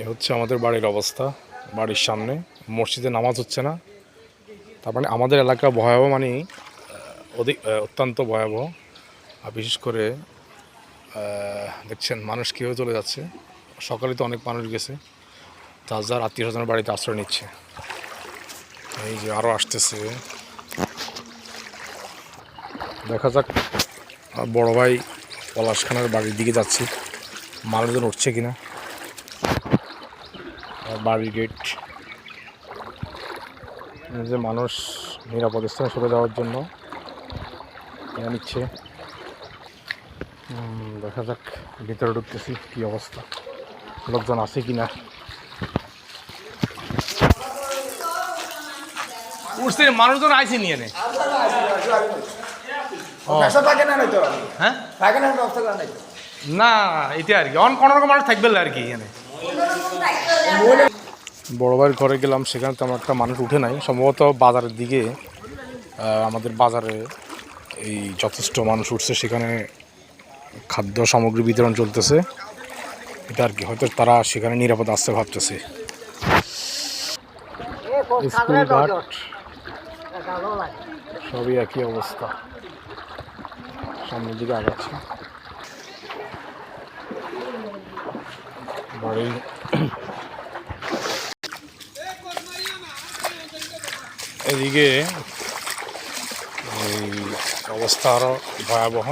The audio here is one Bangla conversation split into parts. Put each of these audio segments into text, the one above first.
এ হচ্ছে আমাদের বাড়ির অবস্থা, বাড়ির সামনে। মসজিদে নামাজ হচ্ছে না। তার মানে আমাদের এলাকা ভয়াবহ মানে অধিক অত্যন্ত ভয়াবহ। আর বিশেষ করে দেখছেন মানুষ কেউ চলে যাচ্ছে। সকালে তো অনেক মানুষ গেছে। যার যার আত্মীয় স্বজনের বাড়িতে আশ্রয় নিচ্ছে। এই যে আরও আসতেছে। দেখা যাক, বড় ভাই পলাশ খানের বাড়ির দিকে যাচ্ছি। মানুষজন উঠছে কিনা। বাড়ির গেট যে মানুষ নিরাপদ স্থানে সরে যাওয়ার জন্য নিয়ে নিচ্ছে। দেখা যাক ভিতরে ঢুকতেছি কী অবস্থা? লোকজন আছে কিনা? উঠছে মানুষজন আইসি নিয়ে নে না হ্যাঁ? না না এটা আর কি অন কোনো রকম মানুষ থাকবে না আর কি এখানে। বড় ভাইয়ের ঘরে গেলাম, সেখানে তেমন একটা মানুষ উঠে নাই। সম্ভবত বাজারের দিকে আমাদের বাজারে এই যথেষ্ট মানুষ উঠছে, সেখানে খাদ্য সামগ্রী বিতরণ চলতেছে। এটা আর কি, হয়তো তারা সেখানে নিরাপদ আসতে ভাবতেছে। সবই একই অবস্থা। সামনের দিকে আগাচ্ছে। বাড়ি এদিকে এই অবস্থা আরও ভয়াবহ।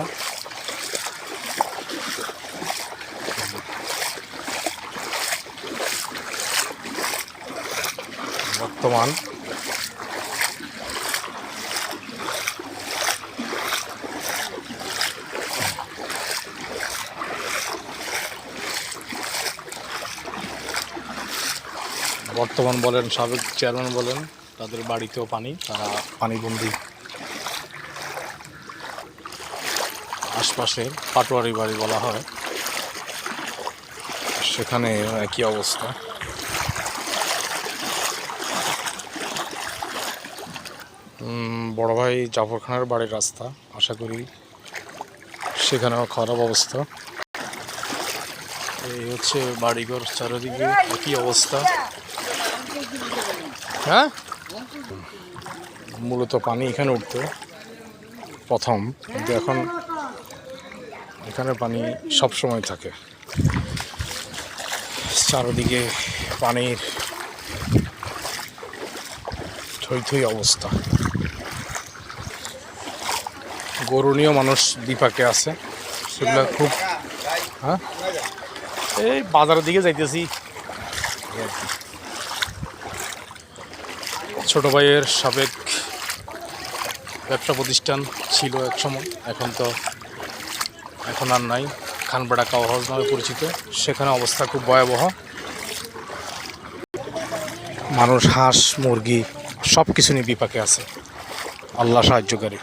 বর্তমান বর্তমান বলেন, সাবেক চেয়ারম্যান বলেন, তাদের বাড়িতেও পানি, তারা পানিবন্দি। আশপাশের পাটোয়ারি বাড়ি বলা হয়। সেখানে একই অবস্থা। বড় ভাই জাফর খানের বাড়ির রাস্তা, আশা করি সেখানেও খারাপ অবস্থা। এই হচ্ছে বাড়িঘর, চারিদিকে একই অবস্থা। হ্যাঁ? মূলত পানি এখানে উঠতো, প্রথম। কিন্তু এখন এখানে পানি সব সময় থাকে। চারদিকে পানির থই থই অবস্থা। গরুণীয় মানুষ বিপাকে আছে। সেগুলো খুব হ্যাঁ? এই বাজারের দিকে যাইতেছি। ছোট ভাইয়ের সাবেক ব্যবসা প্রতিষ্ঠান ছিল এক সময়। এখন তো এখন আর নাই। খানপাড়া কাউ হাউস নামে পরিচিত। সেখানে অবস্থা খুব ভয়াবহ। মানুষ, হাঁস, মুরগি সব কিছু নিয়ে বিপাকে আছে। আল্লাহ সাহায্যকারী।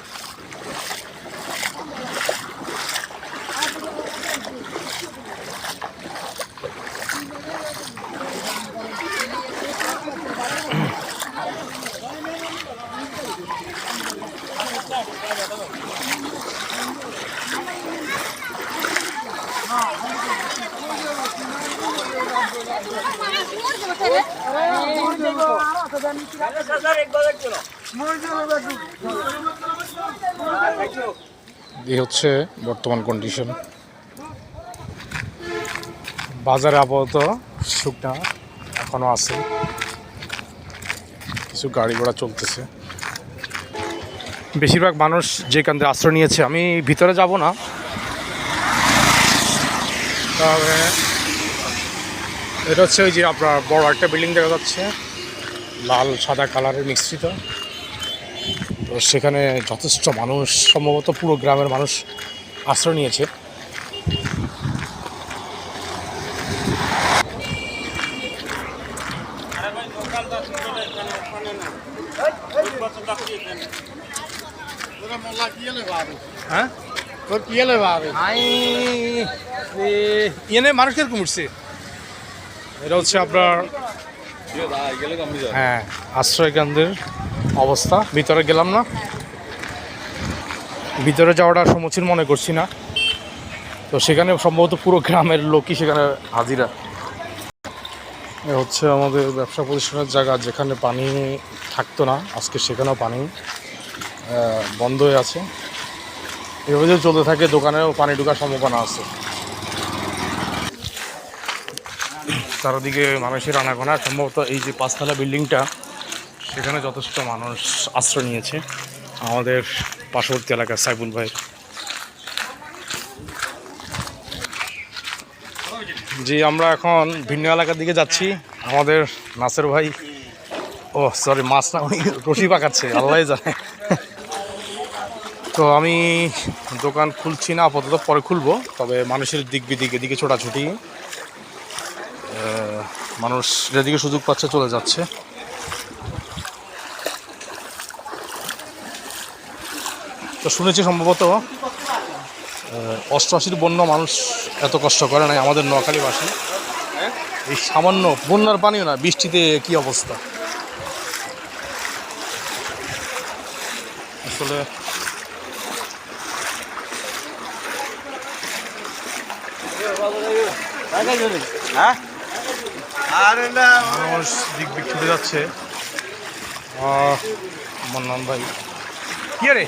এই হচ্ছে বর্তমান কন্ডিশন বাজারে আপাতত শুকনা এখনও আছে। কিছু গাড়ি ঘোড়া চলতেছে। বেশিরভাগ মানুষ যে কেন্দ্রে আশ্রয় নিয়েছে, আমি ভিতরে যাব না। তবে এটা হচ্ছে ওই যে আপনার বড় একটা বিল্ডিং দেখা যাচ্ছে। লাল, সাদা কালারের মিশ্রিত। তো সেখানে যথেষ্ট মানুষ, সম্ভবত পুরো গ্রামের মানুষ আশ্রয় নিয়েছে। হ্যাঁ? তোর মানুষ কীরকম উঠছে। এটা হচ্ছে আপনার হ্যাঁ আশ্রয় কেন্দ্রের অবস্থা। ভিতরে গেলাম না। ভিতরে যাওয়াটা সমুচীন মনে করছি না। তো সেখানে সম্ভবত পুরো গ্রামের লোকই সেখানে হাজিরা। এ হচ্ছে আমাদের ব্যবসা প্রতিষ্ঠানের জায়গা, যেখানে পানি থাকতো না। আজকে সেখানেও পানি বন্ধ হয়ে আছে। এভাবে চলতে থাকে, দোকানেও পানি ঢোকার সম্ভাবনা আছে। চারদিকে মানুষের আনাগোনা। সম্ভবত এই যে পাঁচতলা বিল্ডিংটা, সেখানে যথেষ্ট মানুষ আশ্রয় নিয়েছে আমাদের পার্শ্ববর্তী এলাকার সাইফুল ভাই। জি, আমরা এখন ভিন্ন এলাকার দিকে যাচ্ছি। আমাদের নাসের ভাই, ও সরি মাছ না, উনি রশি পাকাচ্ছে, আল্লাহ জানে। তো আমি দোকান খুলছি না, আপাতত পরে খুলবো, তবে মানুষের দিক বিদিক, এদিকে ছোটাছুটি। মানুষ যেদিকে সুযোগ পাচ্ছে চলে যাচ্ছে। তো শুনেছি সম্ভবত অষ্টআশির বন্য মানুষ এত কষ্ট করে নাই, আমাদের নোয়াখালীবাসী। এই সামান্য বন্যার পানিও না, বৃষ্টিতে কি অবস্থা? আসলে হ্যাঁ? মানুষ দিক দিক ছুটে যাচ্ছে। নাম ভাই। কি রে?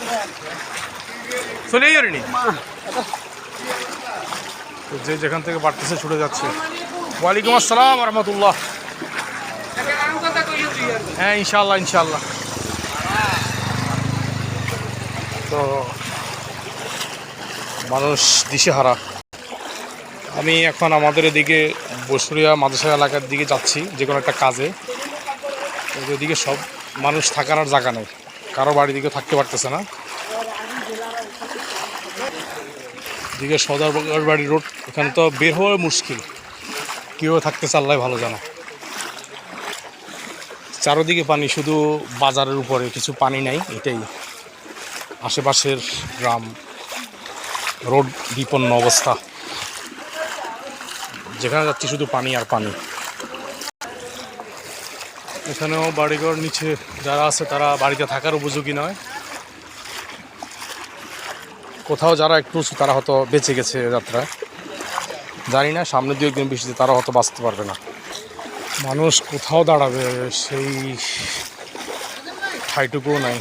চলে নি? তো যে যেখান থেকে বাড়তেছে ছুটে যাচ্ছে। ওয়ালাইকুম আসসালাম রহমতুল্লাহ হ্যাঁ ইনশাল্লাহ ইনশাল্লাহ তো মানুষ দিশেহারা। আমি এখন আমাদের এদিকে বসুরিয়া মাদ্রাসা এলাকার দিকে যাচ্ছি, যে কোনো একটা কাজে। এদিকে সব মানুষ থাকার আর জায়গা নেই। কারও বাড়ির দিকে থাকতে পারতেছে না। এদিকে সদর বাড়ি রোড, এখানে তো বের হওয়া মুশকিল। কেউ থাকতে আল্লাহ ভালো জানে। চারোদিকে পানি, শুধু বাজারের উপরে কিছু পানি নাই, এটাই। আশেপাশের গ্রাম, রোড বিপন্ন অবস্থা। যেখানে যাচ্ছি শুধু পানি আর পানি। এখানেও বাড়িঘর নিচে যারা আছে তারা বাড়িতে থাকার উপযোগী নয়। কোথাও যারা একটু তারা হয়তো বেঁচে গেছে যাত্রায়। জানি না, সামনে দু একদিন বৃষ্টিতে তারা হয়তো বাঁচতে পারবে না। মানুষ কোথাও দাঁড়াবে, সেই ঠাইটুকুও নাই।